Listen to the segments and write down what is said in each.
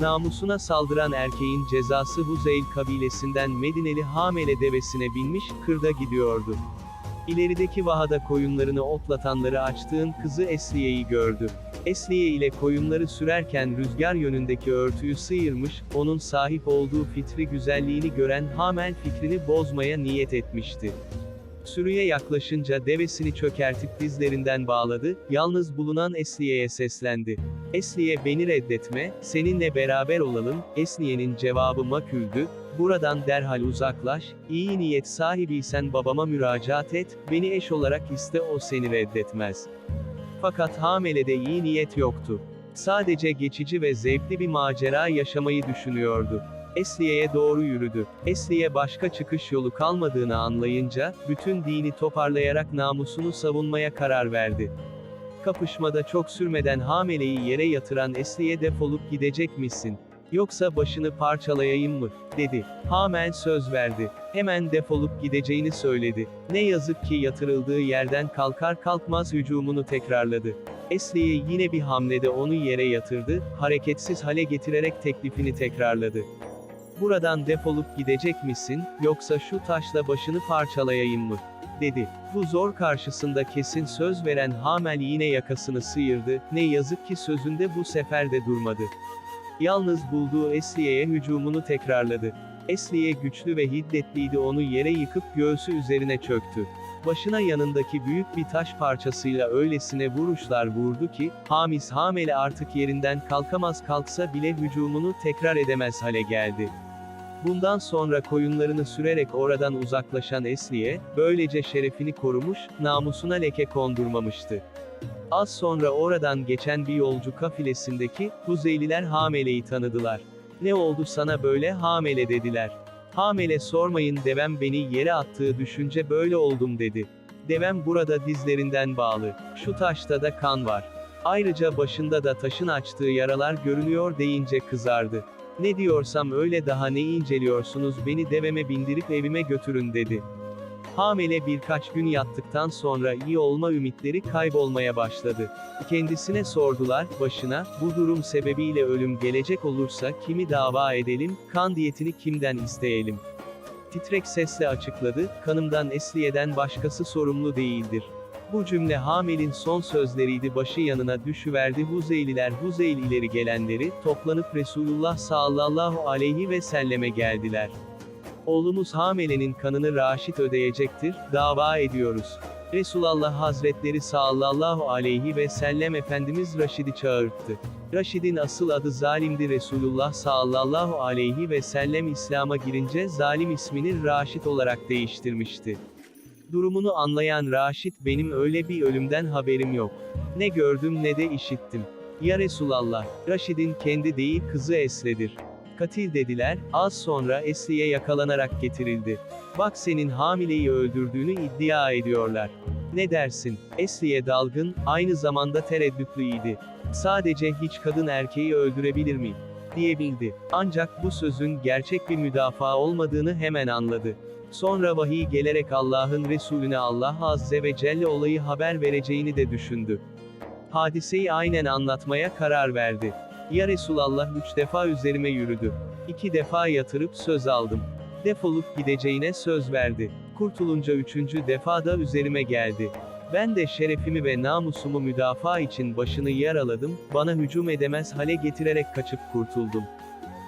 Namusuna saldıran erkeğin cezası Huzeyl kabilesinden Medineli Hamele devesine binmiş, kırda gidiyordu. İlerideki vahada koyunlarını otlatanları açtığın kızı Esliye'yi gördü. Esliye ile koyunları sürerken rüzgar yönündeki örtüyü sıyırmış, onun sahip olduğu fitri güzelliğini gören Hamel fikrini bozmaya niyet etmişti. Sürüye yaklaşınca devesini çökertip dizlerinden bağladı, yalnız bulunan Esliye'ye seslendi. Esliye beni reddetme, seninle beraber olalım, Esliye'nin cevabı maküldü, buradan derhal uzaklaş, iyi niyet sahibiysen babama müracaat et, beni eş olarak iste o seni reddetmez. Fakat Hamele'de iyi niyet yoktu. Sadece geçici ve zevkli bir macera yaşamayı düşünüyordu. Esliye'ye doğru yürüdü. Esliye başka çıkış yolu kalmadığını anlayınca, bütün dini toparlayarak namusunu savunmaya karar verdi. Kapışmada çok sürmeden Hamele'yi yere yatıran Esliye defolup gidecek misin? Yoksa başını parçalayayım mı? dedi. Hamel söz verdi. Hemen defolup gideceğini söyledi. Ne yazık ki yatırıldığı yerden kalkar kalkmaz hücumunu tekrarladı. Esliye yine bir hamlede onu yere yatırdı, hareketsiz hale getirerek teklifini tekrarladı. Buradan defolup gidecek misin, yoksa şu taşla başını parçalayayım mı? Dedi. Bu zor karşısında kesin söz veren Hamel yine yakasını sıyırdı, ne yazık ki sözünde bu sefer de durmadı. Yalnız bulduğu Esliye'ye hücumunu tekrarladı. Esliye güçlü ve hiddetliydi onu yere yıkıp göğsü üzerine çöktü. Başına yanındaki büyük bir taş parçasıyla öylesine vuruşlar vurdu ki, Hamis Hamele artık yerinden kalkamaz kalksa bile hücumunu tekrar edemez hale geldi. Bundan sonra koyunlarını sürerek oradan uzaklaşan Esliye, böylece şerefini korumuş, namusuna leke kondurmamıştı. Az sonra oradan geçen bir yolcu kafilesindeki, Huzeyliler Hamele'yi tanıdılar. Ne oldu sana böyle Hamele dediler. Hamele sormayın devem beni yere attığı düşünce böyle oldum dedi. Devem burada dizlerinden bağlı. Şu taşta da kan var. Ayrıca başında da taşın açtığı yaralar görünüyor deyince kızardı. Ne diyorsam öyle daha ne inceliyorsunuz beni deveme bindirip evime götürün dedi. Hamile birkaç gün yattıktan sonra iyi olma ümitleri kaybolmaya başladı. Kendisine sordular, başına, bu durum sebebiyle ölüm gelecek olursa kimi dava edelim, kan diyetini kimden isteyelim? Titrek sesle açıkladı, kanımdan Esliye'den başkası sorumlu değildir. Bu cümle Hamel'in son sözleriydi başı yanına düşüverdi Huzeyliler Huzeyl ileri gelenleri, toplanıp Resulullah sallallahu aleyhi ve selleme geldiler. Oğlumuz Hamele'nin kanını Raşit ödeyecektir, dava ediyoruz. Resulullah Hazretleri sallallahu aleyhi ve sellem Efendimiz Raşid'i çağırttı. Raşid'in asıl adı zalimdi Resulullah sallallahu aleyhi ve sellem İslam'a girince zalim ismini Raşit olarak değiştirmişti. Durumunu anlayan Raşit benim öyle bir ölümden haberim yok. Ne gördüm ne de işittim. Ya Resulallah, Raşid'in kendi değil kızı Esre'dir. Katil dediler, az sonra Esli'ye yakalanarak getirildi. Bak senin hamileyi öldürdüğünü iddia ediyorlar. Ne dersin? Esli'ye dalgın, aynı zamanda tereddütlüydi. Sadece hiç kadın erkeği öldürebilir mi? diyebildi. Ancak bu sözün gerçek bir müdafaa olmadığını hemen anladı. Sonra vahiy gelerek Allah'ın Resulüne Allah Azze ve Celle olayı haber vereceğini de düşündü. Hadiseyi aynen anlatmaya karar verdi. Ya Resulallah üç defa üzerime yürüdü. İki defa yatırıp söz aldım. Defolup gideceğine söz verdi. Kurtulunca üçüncü defa da üzerime geldi. Ben de şerefimi ve namusumu müdafaa için başını yaraladım, bana hücum edemez hale getirerek kaçıp kurtuldum.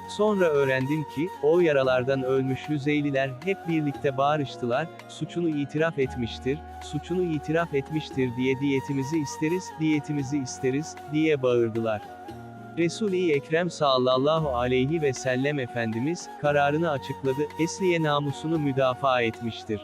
Sonra öğrendim ki, o yaralardan ölmüş Hüzeyliler hep birlikte bağırıştılar, suçunu itiraf etmiştir, suçunu itiraf etmiştir diye diyetimizi isteriz, diyetimizi isteriz, diye bağırdılar. Resul-i Ekrem sallallahu aleyhi ve sellem Efendimiz, kararını açıkladı, Esliye namusunu müdafaa etmiştir.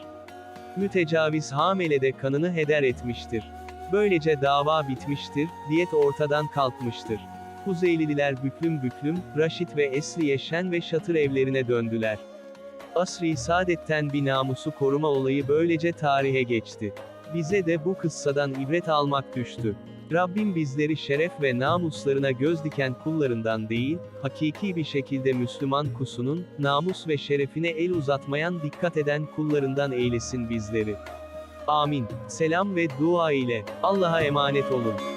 Mütecaviz Hamele'de kanını heder etmiştir. Böylece dava bitmiştir, diyet ortadan kalkmıştır. Kuzeylililer büklüm büklüm, Raşit ve Esliye şen ve şatır evlerine döndüler. Asri saadetten bir namusu koruma olayı böylece tarihe geçti. Bize de bu kıssadan ibret almak düştü. Rabbim bizleri şeref ve namuslarına göz diken kullarından değil, hakiki bir şekilde Müslüman kusunun, namus ve şerefine el uzatmayan dikkat eden kullarından eylesin bizleri. Amin. Selam ve dua ile, Allah'a emanet olun.